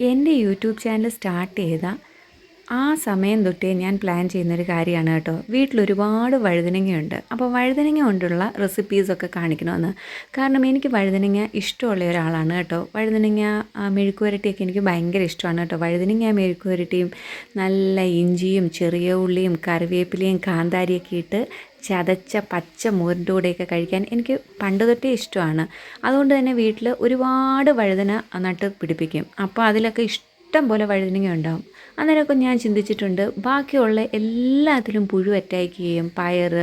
എന്റെ YouTube channel start ചെയ്ത ആ സമയം തൊട്ടേ ഞാൻ പ്ലാൻ ചെയ്യുന്നൊരു കാര്യമാണ് കേട്ടോ. വീട്ടിൽ ഒരുപാട് വഴുതനങ്ങയുണ്ട്. അപ്പോൾ വഴുതനങ്ങ കൊണ്ടുള്ള റെസിപ്പീസൊക്കെ കാണിക്കണമെന്ന്. കാരണം എനിക്ക് വഴുതനങ്ങ ഇഷ്ടമുള്ള ഒരാളാണ് കേട്ടോ. വഴുതനങ്ങ മെഴുക്കുവരട്ടിയൊക്കെ എനിക്ക് ഭയങ്കര ഇഷ്ടമാണ് കേട്ടോ. വഴുതനങ്ങ മെഴുക്കുവരട്ടിയും നല്ല ഇഞ്ചിയും ചെറിയ ഉള്ളിയും കറിവേപ്പിലയും കാന്താരിയൊക്കെ ഇട്ട് ചതച്ച പച്ച മോരിന്റെ കൂടെയൊക്കെ കഴിക്കാൻ എനിക്ക് പണ്ട് തൊട്ടേ ഇഷ്ടമാണ്. അതുകൊണ്ട് തന്നെ വീട്ടിൽ ഒരുപാട് വഴുതന നട്ട് പിടിപ്പിക്കും. അപ്പോൾ അതിലൊക്കെ ഇഷ്ടം പോലെ വഴുതനങ്ങ ഉണ്ടാവും. അന്നേരമൊക്കെ ഞാൻ ചിന്തിച്ചിട്ടുണ്ട്. ബാക്കിയുള്ള എല്ലാത്തിലും പുഴു അറ്റാക്കുകയും പയർ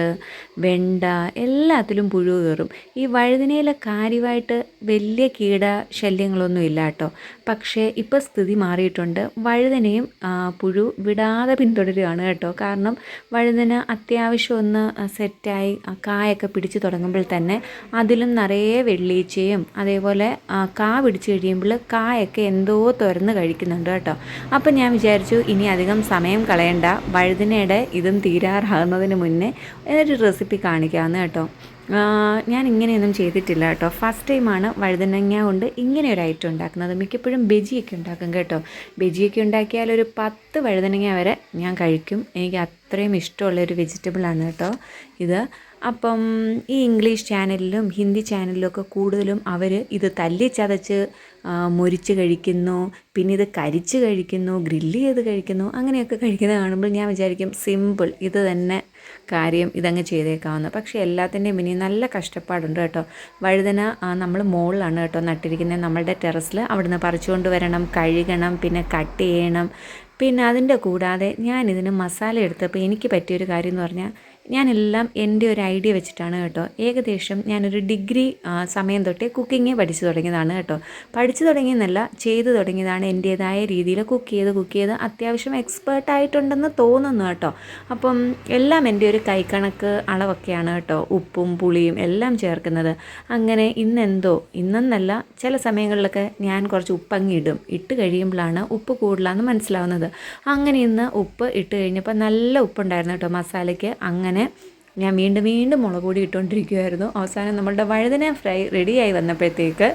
വെണ്ട എല്ലാത്തിലും പുഴു കയറും. ഈ വഴുതിനയിലെ കാര്യമായിട്ട് വലിയ കീട ശല്യങ്ങളൊന്നും ഇല്ല കേട്ടോ. പക്ഷേ ഇപ്പോൾ സ്ഥിതി മാറിയിട്ടുണ്ട്. വഴുതനയും പുഴു വിടാതെ പിന്തുടരുകയാണ് കേട്ടോ. കാരണം വഴുതന അത്യാവശ്യം ഒന്ന് സെറ്റായി കായൊക്കെ പിടിച്ചു തുടങ്ങുമ്പോൾ തന്നെ അതിലും നിറയെ വെള്ളീച്ചയും അതേപോലെ കാ പിടിച്ച് കഴിയുമ്പോൾ കായൊക്കെ എന്തോ തുറന്ന് കഴിക്കുന്നുണ്ട് കേട്ടോ. അപ്പം ഞാൻ വിചാരിച്ചു ഇനി അധികം സമയം കളയണ്ട. വഴുതിനയുടെ ഇതും തീരാറാകുന്നതിന് മുന്നേ ഒരു റെസിപ്പി കാണിക്കാമെന്ന് കേട്ടോ. ഞാൻ ഇങ്ങനെയൊന്നും ചെയ്തിട്ടില്ല കേട്ടോ. ഫസ്റ്റ് ടൈമാണ് വഴുതനങ്ങ കൊണ്ട് ഇങ്ങനെ ഒരു ഐറ്റം ഉണ്ടാക്കുന്നത്. മിക്കപ്പോഴും ബജിയൊക്കെ ഉണ്ടാക്കും കേട്ടോ. ബജിയൊക്കെ ഉണ്ടാക്കിയാൽ ഒരു പത്ത് വഴുതനങ്ങ വരെ ഞാൻ കഴിക്കും. എനിക്ക് അത്രയും ഇഷ്ടമുള്ള ഒരു വെജിറ്റബിളാണ് കേട്ടോ ഇത്. അപ്പം ഈ ഇംഗ്ലീഷ് ചാനലിലും ഹിന്ദി ചാനലിലും ഒക്കെ കൂടുതലും അവർ ഇത് തല്ലി ചതച്ച് മുരിച്ച് കഴിക്കുന്നു പിന്നെ ഇത് കരിച്ച് കഴിക്കുന്നു ഗ്രില്ല് ചെയ്ത് കഴിക്കുന്നു അങ്ങനെയൊക്കെ കഴിക്കുന്നത് കാണുമ്പോൾ ഞാൻ വിചാരിക്കും സിമ്പിൾ ഇത് തന്നെ കാര്യം ഇതങ്ങ് ചെയ്തേക്കാവുന്ന. പക്ഷേ എല്ലാത്തിന്റെയും ഇനി നല്ല കഷ്ടപ്പാടുണ്ട് കേട്ടോ. വഴുതന നമ്മൾ മുകളിലാണ് കേട്ടോ നട്ടിരിക്കുന്നത്. നമ്മളുടെ ടെറസിൽ അവിടുന്ന് പറിച്ചുകൊണ്ട് വരണം കഴുകണം പിന്നെ കട്ട് ചെയ്യണം. പിന്നെ അതിന്റെ കൂടാതെ ഞാൻ മസാല എടുത്തപ്പോൾ എനിക്ക് പറ്റിയൊരു കാര്യം എന്ന് പറഞ്ഞാൽ ഞാനെല്ലാം എന്റെ ഒരു ഐഡിയ വെച്ചിട്ടാണ് കേട്ടോ. ഏകദേശം ഞാനൊരു ഡിഗ്രി സമയം തൊട്ടേ കുക്കിങ് പഠിച്ചു തുടങ്ങിയതാണ് കേട്ടോ. പഠിച്ചു തുടങ്ങിയെന്നല്ല ചെയ്തു തുടങ്ങിയതാണ് എന്റേതായ രീതിയിൽ കുക്ക് ചെയ്ത് കുക്ക് ചെയ്ത് അത്യാവശ്യം എക്സ്പേർട്ട് ആയിട്ടുണ്ടെന്ന് തോന്നുന്നു കേട്ടോ. അപ്പം എല്ലാം എന്റെ ഒരു കൈക്കണക്ക് അളവൊക്കെയാണ് കേട്ടോ. ഉപ്പും പുളിയും എല്ലാം ചേർക്കുന്നത്. അങ്ങനെ ഇന്നെന്തോ ഇന്നെന്നല്ല ചില സമയങ്ങളിലൊക്കെ ഞാൻ കുറച്ച് ഉപ്പങ്ങി ഇടും ഇട്ട് കഴിയുമ്പോഴാണ് ഉപ്പ് കൂടുതലാണെന്ന് മനസ്സിലാവുന്നത്. അങ്ങനെ ഇന്ന് ഉപ്പ് ഇട്ട് കഴിഞ്ഞപ്പോൾ നല്ല ഉപ്പുണ്ടായിരുന്നു കേട്ടോ മസാലയ്ക്ക്. അങ്ങനെ ഞാൻ വീണ്ടും വീണ്ടും മുളക് പൊടി ഇട്ടുകൊണ്ടിരിക്കുമായിരുന്നു അവസാനം നമ്മളുടെ വഴുതന ഫ്രൈ റെഡിയായി വന്നപ്പോഴത്തേക്ക്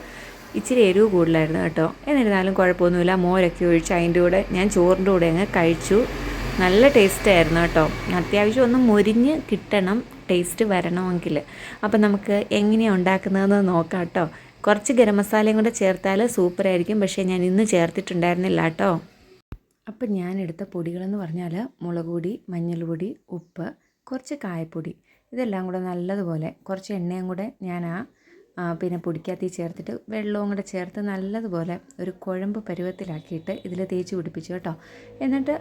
ഇച്ചിരി എരിവ് കൂടുതലായിരുന്നു കേട്ടോ. എന്നിരുന്നാലും കുഴപ്പമൊന്നുമില്ല. മോരൊക്കെ ഒഴിച്ച് അതിന്റെ കൂടെ ഞാൻ ചോറിന്റെ കൂടെ അങ്ങ് കഴിച്ചു. നല്ല ടേസ്റ്റ് ആയിരുന്നു കേട്ടോ. അത്യാവശ്യം ഒന്ന് മൊരിഞ്ഞ് കിട്ടണം ടേസ്റ്റ് വരണമെങ്കിൽ. അപ്പം നമുക്ക് എങ്ങനെയാണ് ഉണ്ടാക്കുന്നതെന്ന് നോക്കാം കേട്ടോ. കുറച്ച് ഗരം മസാലയും കൂടെ ചേർത്താൽ സൂപ്പറായിരിക്കും പക്ഷേ ഞാൻ ഇന്ന് ചേർത്തിട്ടുണ്ടായിരുന്നില്ല കേട്ടോ. അപ്പം ഞാൻ എടുത്ത പൊടികളെന്ന് പറഞ്ഞാൽ മുളക് പൊടി മഞ്ഞൾപ്പൊടി ഉപ്പ് കുറച്ച് കായപ്പൊടി ഇതെല്ലാം കൂടെ നല്ലതുപോലെ കുറച്ച് എണ്ണയും കൂടെ ഞാൻ ആ പിന്നെ പൊടിക്കകത്ത് ചേർത്തിട്ട് വെള്ളവും കൂടെ ചേർത്ത് നല്ലതുപോലെ ഒരു കുഴമ്പ് പരുവത്തിലാക്കിയിട്ട് ഇതിൽ തേച്ച് പിടിപ്പിച്ചു കേട്ടോ. എന്നിട്ട്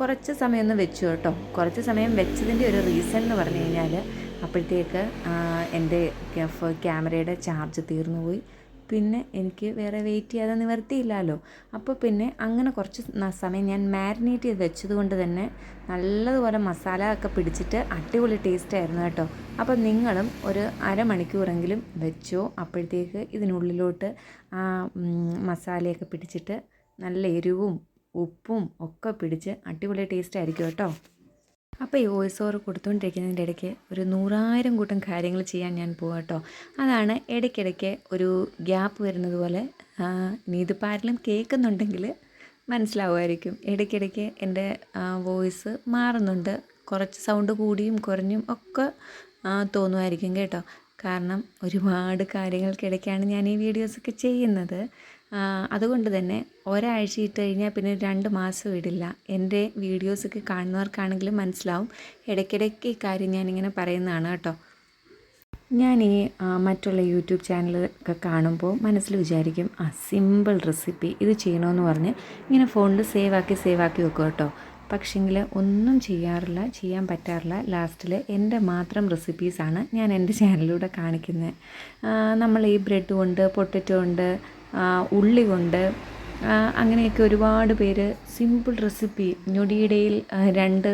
കുറച്ച് സമയം ഒന്ന് വെച്ചു കേട്ടോ. കുറച്ച് സമയം വെച്ചതിന്റെ ഒരു റീസൺ എന്ന് പറഞ്ഞു കഴിഞ്ഞാൽ അപ്പോഴത്തേക്ക് എന്റെ ക്യാമറയുടെ ചാർജ് തീർന്നു പോയി. പിന്നെ എനിക്ക് വേറെ വെയിറ്റ് ചെയ്യാതെ നിവർത്തിയില്ലല്ലോ അപ്പോൾ പിന്നെ അങ്ങനെ കുറച്ച് സമയം ഞാൻ മാരിനേറ്റ് ചെയ്ത് വെച്ചത് കൊണ്ട് തന്നെ നല്ലതുപോലെ മസാല ഒക്കെ പിടിച്ചിട്ട് അടിപൊളി ടേസ്റ്റ് ആയിരുന്നു കേട്ടോ. അപ്പോൾ നിങ്ങളും ഒരു അരമണിക്കൂറെങ്കിലും വെച്ചോ. അപ്പോഴത്തേക്ക് ഇതിനുള്ളിലോട്ട് ആ മസാലയൊക്കെ പിടിച്ചിട്ട് നല്ല എരിവും ഉപ്പും ഒക്കെ പിടിച്ച് അടിപൊളി ടേസ്റ്റ് ആയിരിക്കും കേട്ടോ. അപ്പോൾ ഈ വോയിസ് ഓവർ കൊടുത്തുകൊണ്ടിരിക്കുന്നതിന്റെ ഇടയ്ക്ക് ഒരു നൂറായിരം കൂട്ടം കാര്യങ്ങൾ ചെയ്യാൻ ഞാൻ പോകാം കേട്ടോ അതാണ് ഇടയ്ക്കിടയ്ക്ക് ഒരു ഗ്യാപ്പ് വരുന്നത് പോലെ ആരെങ്കിലും കേൾക്കുന്നുണ്ടെങ്കിൽ മനസ്സിലാവുമായിരിക്കും. ഇടയ്ക്കിടയ്ക്ക് എന്റെ വോയിസ് മാറുന്നുണ്ട്. കുറച്ച് സൗണ്ട് കൂടിയും കുറഞ്ഞും ഒക്കെ തോന്നുമായിരിക്കും കേട്ടോ. കാരണം ഒരുപാട് കാര്യങ്ങൾക്കിടയ്ക്കാണ് ഞാൻ ഈ വീഡിയോസൊക്കെ ചെയ്യുന്നത്. അതുകൊണ്ട് തന്നെ ഒരാഴ്ച ഇട്ട് കഴിഞ്ഞാൽ പിന്നെ രണ്ട് മാസം ഇടില്ല എന്റെ വീഡിയോസൊക്കെ കാണുന്നവർക്കാണെങ്കിലും മനസ്സിലാവും. ഇടയ്ക്കിടയ്ക്ക് ഈ കാര്യം ഞാനിങ്ങനെ പറയുന്നതാണ് കേട്ടോ. ഞാൻ ഈ മറ്റുള്ള യൂട്യൂബ് ചാനലൊക്കെ കാണുമ്പോൾ മനസ്സിൽ വിചാരിക്കും ആ സിമ്പിൾ റെസിപ്പി ഇത് ചെയ്യണമെന്ന് പറഞ്ഞ് ഇങ്ങനെ ഫോണിൽ സേവ് ആക്കി സേവ് ആക്കി വെക്കും കേട്ടോ. പക്ഷെങ്കിൽ ഒന്നും ചെയ്യാറില്ല ചെയ്യാൻ പറ്റാറില്ല. ലാസ്റ്റിൽ എന്റെ മാത്രം റെസിപ്പീസാണ് ഞാൻ എന്റെ ചാനലിലൂടെ കാണിക്കുന്നത് നമ്മൾ ഈ ബ്രെഡ് കൊണ്ട് പൊട്ടറ്റോ കൊണ്ട് ആ, ഉള്ളി കൊണ്ട് അങ്ങനെയൊക്കെ ഒരുപാട് പേര് സിമ്പിൾ റെസിപ്പി ഞൊടിയിടയിൽ രണ്ട്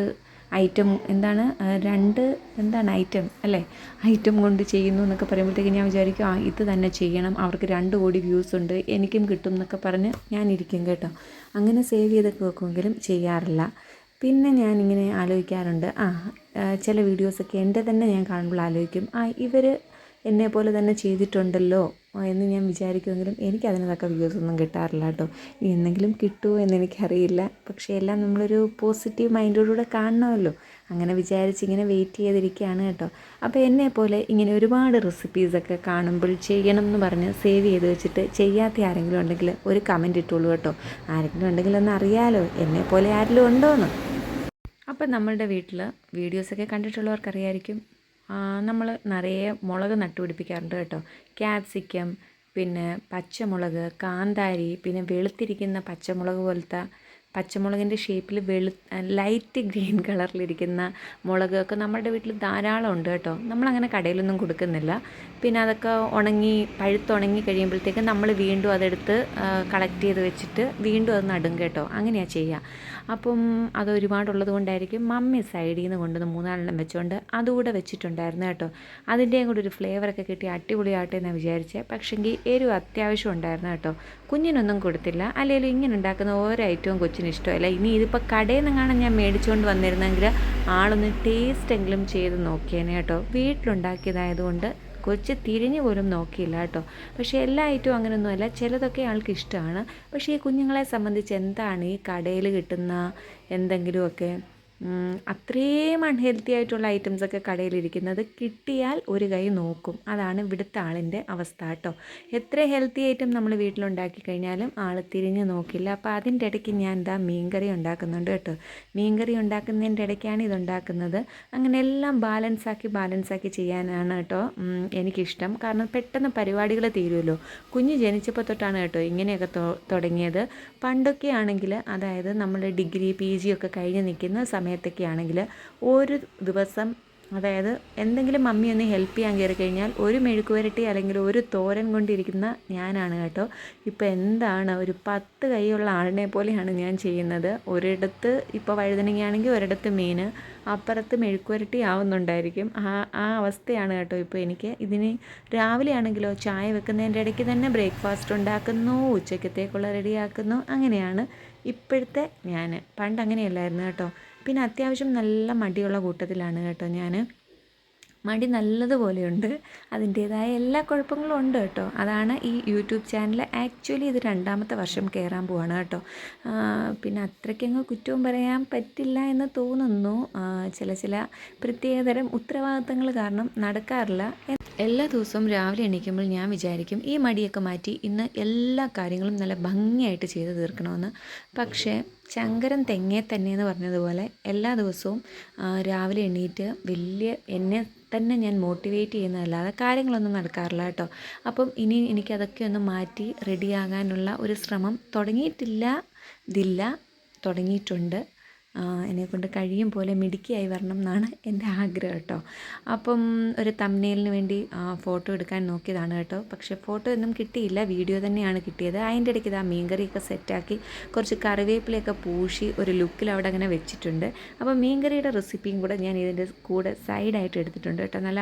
ഐറ്റം എന്താണ് രണ്ട് എന്താണ് ഐറ്റം അല്ലേ? ഐറ്റം കൊണ്ട് ചെയ്യുന്നു എന്നൊക്കെ പറയുമ്പോഴത്തേക്ക് ഞാൻ വിചാരിക്കും ആ ഇത് തന്നെ ചെയ്യണം അവർക്ക് രണ്ട് കോടി വ്യൂസ് ഉണ്ട് എനിക്കും കിട്ടും എന്നൊക്കെ പറഞ്ഞ് ഞാനിരിക്കും കേട്ടോ. അങ്ങനെ സേവ് ചെയ്തൊക്കെ വെക്കുമെങ്കിലും ചെയ്യാറില്ല. പിന്നെ ഞാനിങ്ങനെ ആലോചിക്കാറുണ്ട് ആ, ചില വീഡിയോസൊക്കെ എന്റെ തന്നെ ഞാൻ കാണുമ്പോൾ ആലോചിക്കും ആ ഇവർ എന്നെ പോലെ തന്നെ ചെയ്തിട്ടുണ്ടല്ലോ എന്ന് ഞാൻ വിചാരിക്കുമെങ്കിലും എനിക്ക് അതിനൊക്കെ വ്യൂസ് ഒന്നും കിട്ടാറില്ല കേട്ടോ. എന്തെങ്കിലും കിട്ടുമോ എന്ന് എനിക്കറിയില്ല. പക്ഷേ എല്ലാം നമ്മളൊരു പോസിറ്റീവ് മൈൻഡോടുകൂടെ കാണണമല്ലോ. അങ്ങനെ വിചാരിച്ച് ഇങ്ങനെ വെയിറ്റ് ചെയ്തിരിക്കുകയാണ് കേട്ടോ. അപ്പോൾ എന്നെ പോലെ ഇങ്ങനെ ഒരുപാട് റെസിപ്പീസൊക്കെ കാണുമ്പോൾ ചെയ്യണം എന്ന് പറഞ്ഞ് സേവ് ചെയ്ത് വെച്ചിട്ട് ചെയ്യാത്ത ആരെങ്കിലും ഉണ്ടെങ്കിൽ ഒരു കമന്റ് ഇട്ടുള്ളൂ കേട്ടോ. ആരെങ്കിലും ഉണ്ടെങ്കിൽ ഒന്ന് അറിയാലോ എന്നെ പോലെ ആരെങ്കിലും ഉണ്ടോ എന്ന് അപ്പം നമ്മളുടെ വീട്ടിൽ വീഡിയോസൊക്കെ കണ്ടിട്ടുള്ളവർക്കറിയായിരിക്കും. നമ്മൾ നിറയെ മുളക് നട്ടുപിടിപ്പിക്കാറുണ്ട് കേട്ടോ. ക്യാപ്സിക്കം പിന്നെ പച്ചമുളക് കാന്താരി പിന്നെ വെളുത്തിരിക്കുന്ന പച്ചമുളക് പോലത്തെ പച്ചമുളകിന്റെ ഷേപ്പിൽ വെളു ലൈറ്റ് ഗ്രീൻ കളറിലിരിക്കുന്ന മുളകൊക്കെ നമ്മുടെ വീട്ടിൽ ധാരാളം ഉണ്ട് കേട്ടോ. നമ്മളങ്ങനെ കടയിലൊന്നും കൊടുക്കുന്നില്ല. പിന്നെ അതൊക്കെ ഉണങ്ങി പഴുത്തുണങ്ങി കഴിയുമ്പോഴത്തേക്ക് നമ്മൾ വീണ്ടും അതെടുത്ത് കളക്ട് ചെയ്ത് വെച്ചിട്ട് വീണ്ടും അത് നടും കേട്ടോ. അങ്ങനെയാണ് ചെയ്യുക അപ്പം അത് ഒരുപാടുള്ളത് കൊണ്ടായിരിക്കും മമ്മി സൈഡിൽ നിന്ന് കൊണ്ടുവന്ന് മൂന്നാലെണ്ണം വെച്ചുകൊണ്ട് അതുകൂടെ വെച്ചിട്ടുണ്ടായിരുന്നു കേട്ടോ. അതിന്റെയും കൂടി ഒരു ഫ്ലേവറൊക്കെ കിട്ടി അടിപൊളിയാട്ടെ എന്നാണ് വിചാരിച്ചത് പക്ഷെങ്കിൽ എരിവ് അത്യാവശ്യം ഉണ്ടായിരുന്നു കേട്ടോ. കുഞ്ഞിനൊന്നും കൊടുത്തില്ല. അല്ലെങ്കിൽ ഇങ്ങനെ ഉണ്ടാക്കുന്ന ഓരോ ഐറ്റവും കൊച്ചിന് ഇഷ്ടമല്ല. ഇനി ഇതിപ്പോൾ കടയിൽ നിന്നാണ് ഞാൻ മേടിച്ചുകൊണ്ട് വന്നിരുന്നെങ്കിൽ ആളൊന്ന് ടേസ്റ്റ് എങ്കിലും ചെയ്ത് നോക്കിയേനെ കേട്ടോ. വീട്ടിലുണ്ടാക്കിയതായതുകൊണ്ട് കൊച്ച് തിരിഞ്ഞു പോലും നോക്കിയില്ല കേട്ടോ. പക്ഷേ എല്ലാ ഐറ്റവും അങ്ങനെയൊന്നുമല്ല ചിലതൊക്കെ ആൾക്ക് ഇഷ്ടമാണ്. പക്ഷേ ഈ കുഞ്ഞുങ്ങളെ സംബന്ധിച്ച് എന്താണ് ഈ കടയിൽ കിട്ടുന്ന എന്തെങ്കിലുമൊക്കെ? അത്രയും അൺഹെൽത്തി ആയിട്ടുള്ള ഐറ്റംസൊക്കെ കടയിലിരിക്കുന്നത് കിട്ടിയാൽ ഒരു കൈ നോക്കും. അതാണ് ഇവിടുത്തെ ആളിന്റെ അവസ്ഥ കേട്ടോ എത്ര ഹെൽത്തി ഐറ്റം നമ്മൾ വീട്ടിലുണ്ടാക്കി കഴിഞ്ഞാലും ആൾ തിരിഞ്ഞ് നോക്കില്ല. അപ്പോൾ അതിന്റെ ഇടയ്ക്ക് ഞാൻ എന്താ മീൻകറി ഉണ്ടാക്കുന്നുണ്ട് കേട്ടോ. മീൻകറി ഉണ്ടാക്കുന്നതിന്റെ ഇടയ്ക്കാണ് ഇതുണ്ടാക്കുന്നത് അങ്ങനെ എല്ലാം ബാലൻസാക്കി ബാലൻസാക്കി ചെയ്യാനാണ് കേട്ടോ എനിക്കിഷ്ടം. കാരണം പെട്ടെന്ന് പരിപാടികൾ തീരുമല്ലോ കുഞ്ഞ് ജനിച്ചപ്പോൾ തൊട്ടാണ് കേട്ടോ ഇങ്ങനെയൊക്കെ തുടങ്ങിയത്. പണ്ടൊക്കെ ആണെങ്കിൽ അതായത് നമ്മൾ ഡിഗ്രി പി ജി ഒക്കെ കഴിഞ്ഞ് നിൽക്കുന്ന സമയം സമയത്തൊക്കെ ആണെങ്കിൽ ഒരു ദിവസം അതായത് എന്തെങ്കിലും മമ്മി ഒന്ന് ഹെൽപ്പ് ചെയ്യാൻ കയറി കഴിഞ്ഞാൽ ഒരു മെഴുക്കുവരട്ടി അല്ലെങ്കിൽ ഒരു തോരൻ കൊണ്ടിരിക്കുന്ന ഞാനാണ് കേട്ടോ. ഇപ്പോൾ എന്താണ് ഒരു പത്ത് കൈയുള്ള ആളിനെ പോലെയാണ് ഞാൻ ചെയ്യുന്നത്. ഒരിടത്ത് ഇപ്പോൾ വഴുതനങ്ങയാണെങ്കിൽ ഒരിടത്ത് മീൻ അപ്പുറത്ത് മെഴുക്കുവരട്ടി ആവുന്നുണ്ടായിരിക്കും. ആ ആ അവസ്ഥയാണ് കേട്ടോ ഇപ്പോൾ എനിക്ക്. ഇതിന് രാവിലെ ആണെങ്കിലോ ചായ വെക്കുന്നതിന്റെ ഇടയ്ക്ക് തന്നെ ബ്രേക്ക്ഫാസ്റ്റ് ഉണ്ടാക്കുന്നു ഉച്ചയ്ക്കത്തേക്കുള്ള റെഡിയാക്കുന്നു. അങ്ങനെയാണ് ഇപ്പോഴത്തെ ഞാൻ പണ്ട് അങ്ങനെയല്ലായിരുന്നു കേട്ടോ. പിന്നെ അത്യാവശ്യം നല്ല മടിയുള്ള കൂട്ടത്തിലാണ് കേട്ടോ ഞാൻ മടി നല്ലതുപോലെയുണ്ട്. അതിന്റേതായ എല്ലാ കുഴപ്പങ്ങളും ഉണ്ട് കേട്ടോ. അതാണ് ഈ യൂട്യൂബ് ചാനൽ ആക്ച്വലി ഇത് രണ്ടാമത്തെ വർഷം കയറാൻ പോവാണ് കേട്ടോ. പിന്നെ അത്രയ്ക്കങ്ങ് കുറ്റവും പറയാൻ പറ്റില്ല എന്ന് തോന്നുന്നു. ചില ചില പ്രത്യേകതരം ഉത്തരവാദിത്തങ്ങൾ കാരണം നടക്കാറില്ല. എല്ലാ ദിവസവും രാവിലെ എണീക്കുമ്പോൾ ഞാൻ വിചാരിക്കും ഈ മടിയൊക്കെ മാറ്റി ഇന്ന് എല്ലാ കാര്യങ്ങളും നല്ല ഭംഗിയായിട്ട് ചെയ്തു തീർക്കണമെന്ന്. പക്ഷേ ശങ്കരൻ തെങ്ങേ തന്നെ എന്ന് പറഞ്ഞതുപോലെ എല്ലാ ദിവസവും രാവിലെ എണീറ്റ് വലിയ എന്നെ തന്നെ ഞാൻ മോട്ടിവേറ്റ് ചെയ്യുന്നതല്ലാതെ കാര്യങ്ങളൊന്നും നടക്കാറില്ല കേട്ടോ. അപ്പം ഇനി എനിക്കതൊക്കെ ഒന്ന് മാറ്റി റെഡിയാകാനുള്ള ഒരു ശ്രമം തുടങ്ങിയിട്ടില്ല ഇതില്ല തുടങ്ങിയിട്ടുണ്ട്. എന്നെക്കൊണ്ട് കഴിയും പോലെ മിടുക്കിയായി വരണം എന്നാണ് എന്റെ ആഗ്രഹം കേട്ടോ. അപ്പം ഒരു തമ്നെയിലിന് വേണ്ടി ഫോട്ടോ എടുക്കാൻ നോക്കിയതാണ് കേട്ടോ. പക്ഷേ ഫോട്ടോ ഒന്നും കിട്ടിയില്ല. വീഡിയോ തന്നെയാണ് കിട്ടിയത്. അതിന്റെ ഇടയ്ക്ക് ഇതാ മീൻകറിയൊക്കെ സെറ്റാക്കി കുറച്ച് കറിവേപ്പിലയൊക്കെ പൂശി ഒരു ലുക്കിൽ അവിടെ അങ്ങനെ വെച്ചിട്ടുണ്ട്. അപ്പോൾ മീൻകറിയുടെ റെസിപ്പിയും കൂടെ ഞാൻ ഇതിന്റെ കൂടെ സൈഡായിട്ട് എടുത്തിട്ടുണ്ട് കേട്ടോ. നല്ല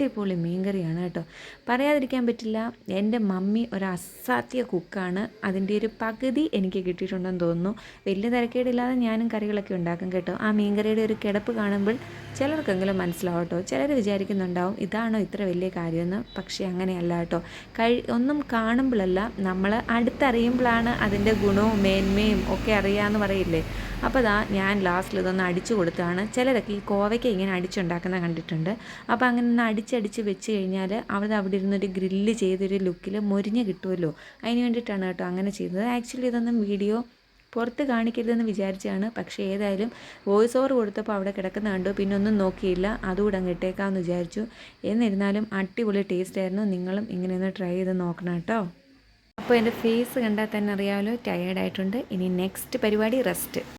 അടിപൊളി മീൻകറിയാണ് കേട്ടോ. പറയാതിരിക്കാൻ പറ്റില്ല എന്റെ മമ്മി ഒരു അസാധ്യ കുക്കാണ്. അതിന്റെ ഒരു പകുതി എനിക്ക് കിട്ടിയിട്ടുണ്ടെന്ന് തോന്നുന്നു. വലിയ തിരക്കേടില്ലാതെ ഞാനും കറികളൊക്കെ ഉണ്ടാക്കും കേട്ടോ. ആ മീൻകറിയുടെ ഒരു കിടപ്പ് കാണുമ്പോൾ ചിലർക്കെങ്കിലും മനസ്സിലാവും കേട്ടോ. ചിലർ വിചാരിക്കുന്നുണ്ടാവും ഇതാണോ ഇത്ര വലിയ കാര്യമെന്ന്? പക്ഷേ അങ്ങനെയല്ല കേട്ടോ. കഴി ഒന്നും കാണുമ്പോഴല്ല നമ്മൾ അടുത്തറിയുമ്പോഴാണ് അതിന്റെ ഗുണവും മേന്മയും ഒക്കെ അറിയാമെന്ന് പറയില്ലേ? അപ്പോൾ അതാ ഞാൻ ലാസ്റ്റിൽ ഇതൊന്ന് അടിച്ചു കൊടുത്താണ് ചിലരൊക്കെ ഈ കോവയ്ക്ക ഇങ്ങനെ അടിച്ചുണ്ടാക്കുന്ന കണ്ടിട്ടുണ്ട്. അപ്പോൾ അങ്ങനെ ഒന്ന് അടിച്ചടിച്ച് വെച്ച് കഴിഞ്ഞാൽ അവിടെ അവിടെ ഇരുന്നൊരു ഗ്രില്ല് ചെയ്തൊരു ലുക്കിൽ മൊരിഞ്ഞ് കിട്ടുമല്ലോ. അതിന് വേണ്ടിയിട്ടാണ് കേട്ടോ അങ്ങനെ ചെയ്യുന്നത് ആക്ച്വലി ഇതൊന്നും വീഡിയോ പുറത്ത് കാണിക്കരുതെന്ന് വിചാരിച്ചാണ് പക്ഷേ ഏതായാലും വോയിസ് ഓവർ കൊടുത്തപ്പോൾ അവിടെ കിടക്കുന്ന കണ്ടു. പിന്നെ ഒന്നും നോക്കിയില്ല. അതുകൂടെ അങ്ങ് ഇട്ടേക്കാമെന്ന് വിചാരിച്ചു. എന്നിരുന്നാലും അടിപൊളി ടേസ്റ്റ് ആയിരുന്നു. നിങ്ങളും ഇങ്ങനെ ഒന്ന് ട്രൈ ചെയ്ത് നോക്കണം കേട്ടോ. അപ്പോൾ എന്റെ ഫേസ് കണ്ടാൽ തന്നെ അറിയാമല്ലോ ടയേർഡായിട്ടുണ്ട് ഇനി നെക്സ്റ്റ് പരിപാടി റെസ്റ്റ്